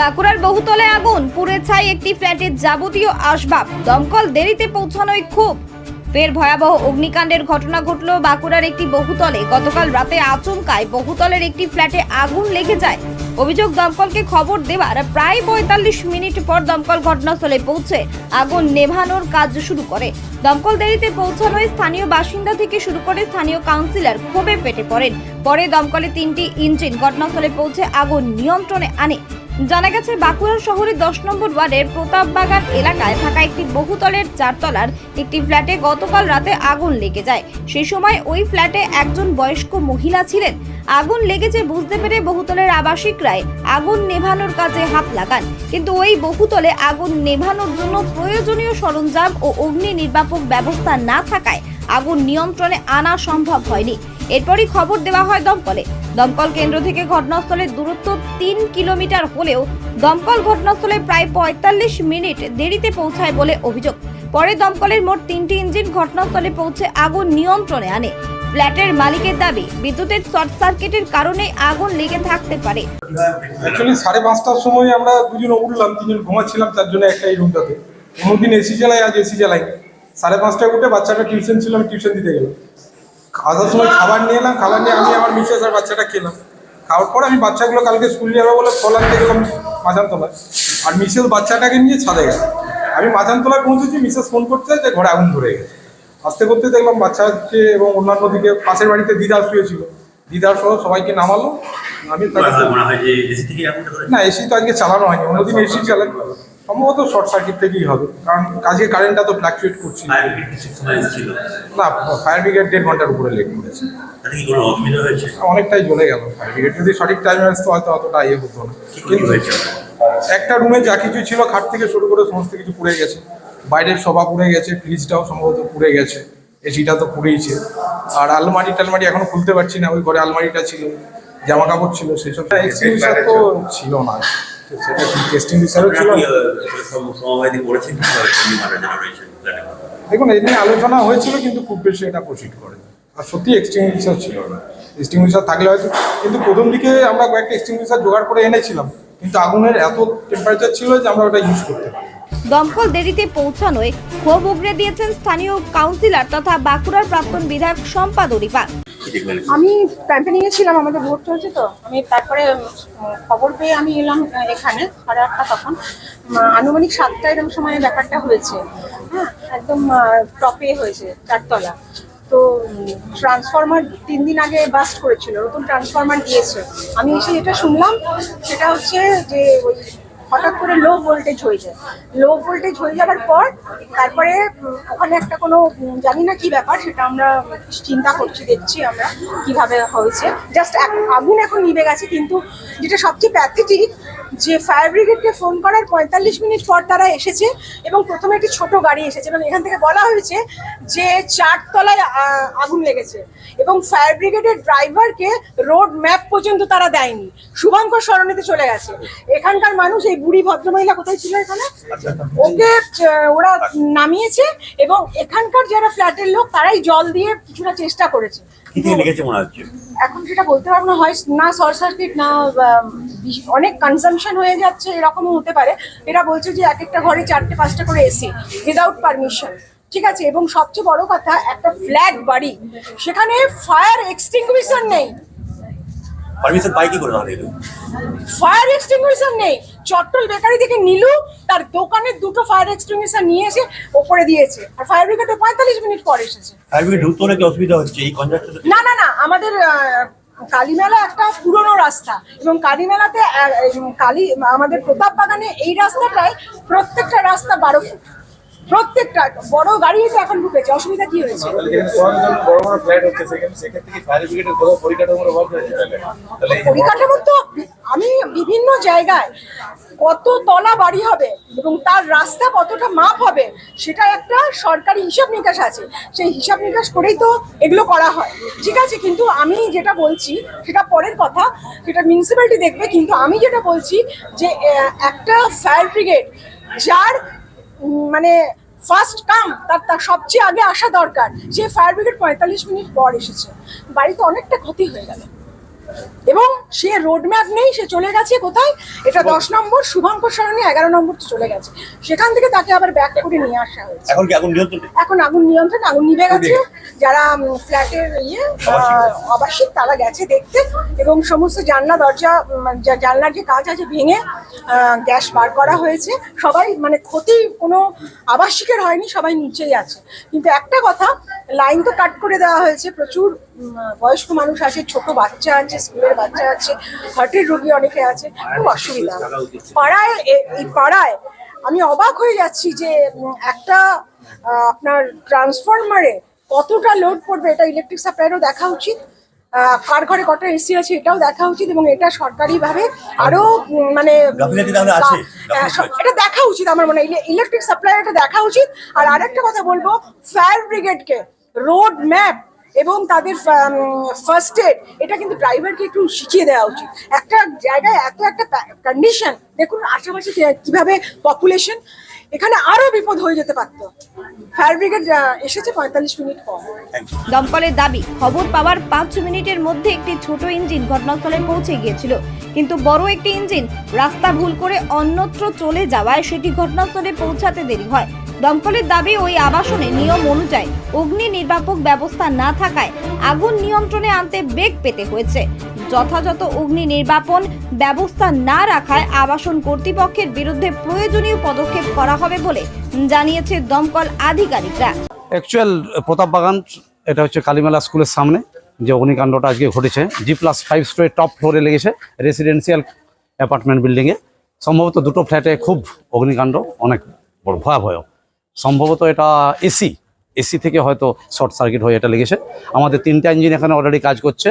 বাঁকুড়ার বহুতলে আগুন। পুড়ে ছাই একটি ফ্ল্যাটের যাবতীয় আসবাব। দমকল দেরিতে পৌঁছানোয় খুব। ফের ভয়াবহ অগ্নিকাণ্ডের ঘটনা ঘটল বাঁকুড়ার একটি বহুতলে। গতকাল রাতে আচমকায় বহুতলের একটি ফ্ল্যাটে আগুন লেগে যায়। অভিযোগ, দমকলকে খবর দেওয়ার প্রায় পঁয়তাল্লিশ মিনিট পর দমকল ঘটনাস্থলে পৌঁছে আগুন নেভানোর কাজ শুরু করে। দমকল দেরিতে পৌঁছানোয় স্থানীয় বাসিন্দা থেকে শুরু করে স্থানীয় কাউন্সিলর ক্ষোভে পেটে পড়েন। পরে দমকলে তিনটি ইঞ্জিন ঘটনাস্থলে পৌঁছে আগুন নিয়ন্ত্রণে আনে। জানা গেছে, বাঁকুড়া শহরের দশ নম্বর ওয়ার্ডের প্রতাপবাগান এলাকায় থাকা একটি বহুতলের চারতলার একটি ফ্ল্যাটে গতকাল রাতে আগুন লেগে যায়। সেই সময় ওই ফ্ল্যাটে একজন বয়স্ক মহিলা ছিলেন। আগুন লেগেছে বুঝতে পেরে বহুতলের আবাসিকরাই আগুন নেভানোর কাজে হাত লাগান। কিন্তু ওই বহুতলে আগুন নেভানোর জন্য প্রয়োজনীয় সরঞ্জাম ও অগ্নি নির্বাপক ব্যবস্থা না থাকায় আগুন নিয়ন্ত্রণে আনা সম্ভব হয়নি। এরপরই খবর দেওয়া হয় দমকলে। দমকল কেন্দ্র থেকে ঘটনাস্থলের দূরত্ব তিন কিলোমিটার হলেও দমকল ঘটনাস্থলে প্রায় পঁয়তাল্লিশ মিনিট দেরিতে পৌঁছায় বলে অভিযোগ। পরে দমকলের মোট তিনটি ইঞ্জিন ঘটনাস্থলে পৌঁছে আগুন নিয়ন্ত্রণে আনে। ফ্ল্যাটের মালিকের দাবি, বিদ্যুতের শর্ট সার্কিটের কারণে আগুন লেগে থাকতে পারে। অ্যাকচুয়ালি সাড়ে পাঁচটার সময় আমরা দুজন উঠলাম, তিনজন ঘুমাচ্ছিলাম জন্য একটা এই রুমটাতে। অন্যদিন এসি আজ এসি সাড়ে পাঁচটায় উঠে বাচ্চাটা টিউশন ছিল, আমি টিউশন দিতে গেলাম। খাওয়ার সময় খাবার নিয়ে এলাম খাবার নিয়ে আমি আমার মিসেস আর বাচ্চাটা খেলাম। খাওয়ার পর আমি বাচ্চাগুলো কালকে স্কুল যাব বলে ফল আনতে গেলাম মাঝানতলায়। আর মিসেস বাচ্চাটাকে নিয়ে ছাদে গেল আমি মাঝানতলায় পৌঁছেছি মিসেস ফোন করছে যে ঘরে আগুন ধরে গেছে। আস্তে করতে দেখলাম বাচ্চাকে এবং অন্যান্য দিকে পাশের বাড়িতে দিদার শুয়েছিল। দিদার সহ সবাইকে নামালো। আমি না এসি তো আজকে চালানো হয়নি। অন্যদিন এসি চালাই সম্ভবত শর্ট সার্কিট থেকেই হবে। কারণ কাজের কারেন্টটা তো ফ্ল্যাকচুয়েট করছে। না ফায়ার ব্রিগেড দেড় ঘণ্টার উপরে লেট করেছে। তাতে কি কোনো অসুবিধা হয়েছে? অনেকটাই জ্বলে গেল। ফায়ার ব্রিগেড যদি সঠিক টাইমে আসতো হয়তো অতটা ইয়ে হতো না। কিন্তু একটা রুমে যা কিছু ছিল খাট থেকে শুরু করে সমস্ত কিছু পুড়ে গেছে। বাইরের সোফা পুড়ে গেছে ফ্রিজটাও সম্ভবত পুড়ে গেছে। এসিটা তো পুড়েইছে। আর আলমারি টালমারি এখনও খুলতে পারছি না ওই ঘরে আলমারিটা ছিল জামা কাপড় ছিল সেসব এক্সটিংগুইশার তো ছিল না। সেটা এক্সটিংগুইশারও ছিল আপনারা না। কি আহ, সম- সমবায়দি করেছেন কীভাবে ফ্যামিলি মারা যেটা রয়েছে ফ্ল্যাটে? দেখুন এই নিয়ে আলোচনা হয়েছিল কিন্তু খুব বেশি এটা প্রসিড করে আর সত্যি এক্সটিংগুইশার ছিল না এক্সটিংগুইশার থাকলে হয়তো কিন্তু প্রথম দিকে আমরা কয়েকটা এক্সটিংগুইশার জোগাড় করে এনেছিলাম কিন্তু আগুনের এত টেম্পারেচার ছিল যে আমরা ওটা ইউজ করতে পারি দমকল দেরিতে পৌঁছানোয় ক্ষোভ উগড়ে দিয়েছেন স্থানীয় কাউন্সিলর তথা বাঁকুড়ার প্রাক্তন বিধায়ক শম্পা দরিপা কি দেখলেন আমি ক্যাম্পেনিংয়ে ছিলাম আমাদের ভোট চলছে তো। আমি তারপরে খবর পেয়ে আমি এলাম এখানে, সাড়ে আটটা তখন। আনুমানিক সাতটা এরকম সময় ব্যাপারটা হয়েছে। হ্যাঁ একদম টপে হয়েছে, চারতলা। তো ট্রান্সফরমার তিন দিন আগে বাস্ট করেছিল, নতুন ট্রান্সফরমার দিয়েছে। আমি এসে যেটা শুনলাম, সেটা হচ্ছে যে ওই হঠাৎ করে লো ভোল্টেজ হয়ে যায়। লো ভোল্টেজ হয়ে যাওয়ার পর তারপরে ওখানে একটা কোনো জানি না কি ব্যাপার, সেটা আমরা চিন্তা করছি, দেখছি আমরা কীভাবে হয়েছে। জাস্ট আগুন এখন নিভে গেছে, কিন্তু যেটা সবচেয়ে প্যাথেটিক যে ফায়ার ব্রিগেডকে ফোন করার পঁয়তাল্লিশ মিনিট পর তারা এসেছে এবং প্রথমে একটি ছোট গাড়ি এসেছে এবং এখান থেকে বলা হয়েছে যে চারতলায় আগুন লেগেছে এবং ফায়ার ব্রিগেডের ড্রাইভারকে রোড ম্যাপ পর্যন্ত তারা দেয়নি। শুভঙ্কর সরণিতে চলে গেছে। এখানকার মানুষ, এই বুড়ি ভদ্রমহিলা কোথায় ছিল এখানে? ওকে ওরা নামিয়েছে এবং এখানকার যারা ফ্ল্যাটের লোক, তারাই জল দিয়ে কিছুটা চেষ্টা করেছে। কি লেগেছে মনে হচ্ছে। এখন সেটা বলতে পারব না হয় না শর্ট সার্কিট না অনেক কনজামশন হয়ে যাচ্ছে এরকমও হতে পারে। এরা বলছে যে এক একটা ঘরে চারটে পাঁচটা করে এসি উইদাউট পারমিশন ঠিক আছে? এবং সবচেয়ে বড় কথা একটা ফ্ল্যাট বাড়ি সেখানে ফায়ার এক্সটিংগুইশন নেই। পারমিশন পাই কি করে তাহলে? ফায়ার এক্সটিংগুইশার নেই। চট্টল বেকারি থেকে নীলু তার দোকানের দুটো ফায়ার এক্সটিংগুইশার নিয়ে এসে ওপরে দিয়েছে। আর ফায়ার ব্রিগেডে পঁয়তাল্লিশ মিনিট পর এসেছে। ফায়ার ব্রিগেড ঢুকতে নাকি অসুবিধা হচ্ছে? এই কন্ট্রাক্টর না না না আমাদের কালীমেলা একটা পুরনো রাস্তা। এবং কালীমেলাতে কালী আমাদের প্রতাপ বাগানে এই রাস্তাটায় প্রত্যেকটা রাস্তা বারো ফুট। প্রত্যেকটা বড় গাড়ি তো এখন ঢুকেছে, অসুবিধা কি হয়েছে? পরিকাঠামোর তো আমি বিভিন্ন জায়গায় কত তলা বাড়ি হবে এবং তার রাস্তা কতটা মাপ হবে, সেটা একটা সরকারি হিসাব নিকাশ আছে। সেই হিসাব নিকাশ করেই তো এগুলো করা হয়। ঠিক আছে, কিন্তু আমি যেটা বলছি, সেটা পরের কথা, সেটা মিউনিসিপ্যালিটি দেখবে, কিন্তু আমি যেটা বলছি যে একটা ফায়ার ব্রিগেড যার মানে ফার্স্ট কাম তার তার সবচেয়ে আগে আসা দরকার। সে ফায়ার ব্রিগেড পঁয়তাল্লিশ মিনিট পর এসেছে। বাড়িতে অনেকটা ক্ষতি হয়ে গেল। এবং সে রোডম্যাপ নেই সে চলে গেছে কোথায়? এটা দশ নম্বর শুভঙ্কর সরণি এগারো নম্বর চলে গেছে। সেখান থেকে তাকে আবার ব্যাক করে নিয়ে আসা হয়েছে। এখন কি আগুন নিয়ন্ত্রণ এখন আগুন নিয়ন্ত্রণ আগুন নিভে গেছে। যারা ফ্ল্যাটের ইয়ে আবাসিক। তারা গেছে দেখতে। এবং সমস্ত জানলা দরজা জানলার যে কাজ আছে ভেঙে গ্যাস বার করা হয়েছে। সবাই মানে ক্ষতি কোনো আবাসিকের হয়নি সবাই নিচেই আছে। কিন্তু একটা কথা লাইন তো কাট করে দেওয়া হয়েছে। প্রচুর বয়স্ক মানুষ আছে ছোট বাচ্চা আছে স্কুলের বাচ্চা আছে হার্টের রোগী অনেকে আছে খুব অসুবিধা। পাড়ায় এই পাড়ায় আমি অবাক হয়ে যাচ্ছি যে একটা আপনার ট্রান্সফরমারে কতটা লোড পড়বে এটা ইলেকট্রিক সাপ্লাইয়েরও দেখা উচিত। কার ঘরে কটা এসি আছে এটাও দেখা উচিত এবং এটা সরকারিভাবে আরও মানে এটা দেখা উচিত আমার মনে হয়। ইলেকট্রিক সাপ্লাই এটা দেখা উচিত। আর আরেকটা কথা বলব ফায়ার ব্রিগেডকে রোড ম্যাপ এবং তাদের ফার্স্ট এড এটা কিন্তু ড্রাইভারকে একটু শিখিয়ে দেওয়া উচিত। একটা জায়গায় এত একটা কন্ডিশন দেখুন আশেপাশে কীভাবে পপুলেশন এখানে আরও বিপদ হয়ে যেতে পারতো। ফায়ার ব্রিগেড এসেছে পঁয়তাল্লিশ মিনিট পর। দমকলের দাবি খবর পাওয়ার পাঁচ মিনিটের মধ্যে একটি ছোট ইঞ্জিন ঘটনাস্থলে পৌঁছে গিয়েছিল। কিন্তু বড় একটি ইঞ্জিন রাস্তা ভুল করে অন্যত্র চলে যাওয়ায় সেটি ঘটনাস্থলে পৌঁছাতে দেরি হয়। দমকলের দাবি ওই আবাসনে নিয়ম অনুযায়ী অগ্নি নির্বাপক ব্যবস্থা না থাকায় আগুন নিয়ন্ত্রণে আনতে বেগ পেতে হয়েছে। যথাযথ অগ্নি নির্বাপন ব্যবস্থা না রাখায় আবাসন কর্তৃপক্ষের বিরুদ্ধে প্রয়োজনীয় পদক্ষেপ করা হবে বলে জানিয়েছে দমকল আধিকারিকরা। অ্যাকচুয়াল প্রতাপ বাগান, এটা হচ্ছে কালীমেলা স্কুলের সামনে, যে অগ্নিকাণ্ডটা আজকে ঘটেছে। জি প্লাস ফাইভ স্টোরে টপ ফ্লোরে লেগেছে রেসিডেন্সিয়াল অ্যাপার্টমেন্ট বিল্ডিংয়ে সম্ভবত দুটো ফ্ল্যাটে খুব অগ্নিকাণ্ড, অনেক বড় ভয়াবহ। সম্ভবত এটা এসি এসি থেকে হয়তো শর্ট সার্কিট হয়ে এটা লেগেছে। আমাদের তিনটা ইঞ্জিন এখানে অলরেডি কাজ করছে।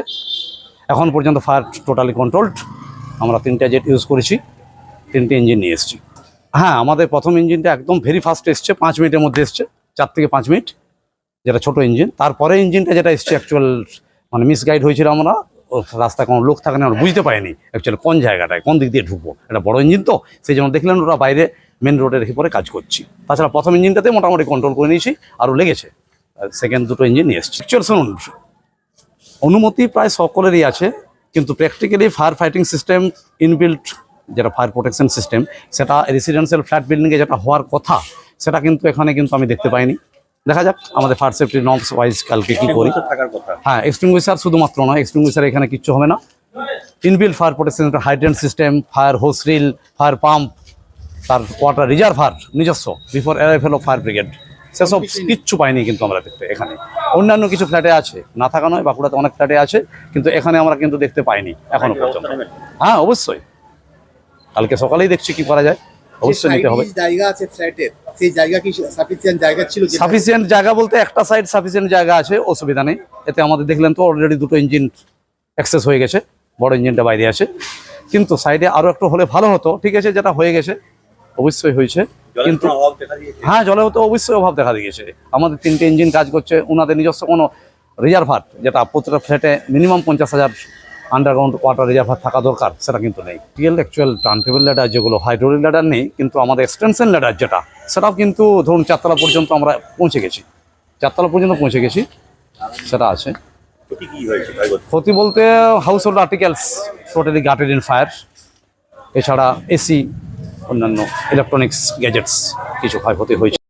এখন পর্যন্ত ফায়ার টোটালি কন্ট্রোলড আমরা তিনটা জেট ইউজ করেছি, তিনটে ইঞ্জিন নিয়ে এসেছি। হ্যাঁ আমাদের প্রথম ইঞ্জিনটা একদম ভেরি ফাস্ট এসছে, পাঁচ মিনিটের মধ্যে এসছে, চার থেকে পাঁচ মিনিট, যেটা ছোট ইঞ্জিন তারপরে ইঞ্জিনটা যেটা এসছে অ্যাকচুয়াল মানে মিসগাইড হয়েছিল আমরা রাস্তায় কোনো লোক থাকে না, আমরা বুঝতে পারিনি অ্যাকচুয়ালি কোন জায়গাটায়, কোন দিক দিয়ে ঢুকবো। এটা বড় ইঞ্জিন তো, সেই জন্য দেখলেন ওরা বাইরে মেন রোডে রেখে পরে কাজ করছি। তাছাড়া প্রথম ইঞ্জিনটাতে মোটামুটি কন্ট্রোল করে নিয়েছি আরও লেগেছে। আর সেকেন্ড দুটো ইঞ্জিন নিয়ে এসছি। অ্যাকচুয়াল শুনুন অনুমতি প্রায় সকলেরই আছে কিন্তু practically fire fighting system inbuilt যেটা ফায়ার প্রোটেকশন সিস্টেম সেটা রেসিডেন্সিয়াল ফ্ল্যাট বিল্ডিংয়ে যেটা হওয়ার কথা সেটা কিন্তু এখানে কিন্তু আমি দেখতে পাইনি। দেখা যাক আমাদের ফায়ার সেফটি নর্মস ওয়াইজ কালকে কি করি। হ্যাঁ এক্সটিংগুইশার শুধুমাত্র নয় এক্সটিংগুইশার এখানে কিচ্ছু হবে না। Inbuilt fire protection hydrant system fire hose reel fire pump তার ওয়াটার রিজার্ভার নিজস্ব before arrival of fire brigade. সেসব কিচ্ছু পাইনি কিন্তু আমরা দেখতে এখানে। অন্যান্য কিছু ফ্ল্যাটে আছে না থাকা নয় বাঁকুড়াতে অনেক ফ্ল্যাটে আছে কিন্তু এখানে আমরা কিন্তু দেখতে পাইনি এখনও পর্যন্ত। হ্যাঁ অবশ্যই। কালকে সকালেই দেখছি কি করা যায়। অবশ্যই নিতে হবে। জায়গা আছে ফ্ল্যাটের। সেই জায়গা কি সাফিসিয়েন্ট জায়গা ছিল সাফিসিয়েন্ট জায়গা বলতে একটা সাইড সাফিসিয়েন্ট জায়গা আছে অসুবিধা নেই। এতে আমাদের দেখলেন তো অলরেডি দুটো ইঞ্জিন অ্যাক্সেস হয়ে গেছে বড় ইঞ্জিনটা বাইরে আছে। কিন্তু সাইডে আরও একটু হলে ভালো হতো ঠিক আছে যেটা হয়ে গেছে। অবশ্যই হয়েছে। কিন্তু হ্যাঁ জলেও তো অবশ্যই অভাব দেখা দিয়েছে। আমাদের তিনটে ইঞ্জিন কাজ করছে ওনাদের নিজস্ব কোনো রিজার্ভার যেটা প্রতিটা ফ্ল্যাটে মিনিমাম পঞ্চাশ হাজার আন্ডারগ্রাউন্ড ওয়াটার রিজার্ভার থাকা দরকার সেটা কিন্তু নেই। Real actual turn table ladder যেগুলো হাইড্রোলিক ল্যাডার নেই কিন্তু আমাদের এক্সটেনশন ল্যাডার যেটা সেটাও কিন্তু ধরুন চারতলা পর্যন্ত আমরা পৌঁছে গেছি। চারতলা পর্যন্ত পৌঁছে গেছি সেটা আছে। ক্ষতি বলতে household articles totally gutted in fire এছাড়া এসি অন্যান্য ইলেকট্রনিক্স গ্যাজেটস কিছু ক্ষয়ক্ষতি হয়েছে।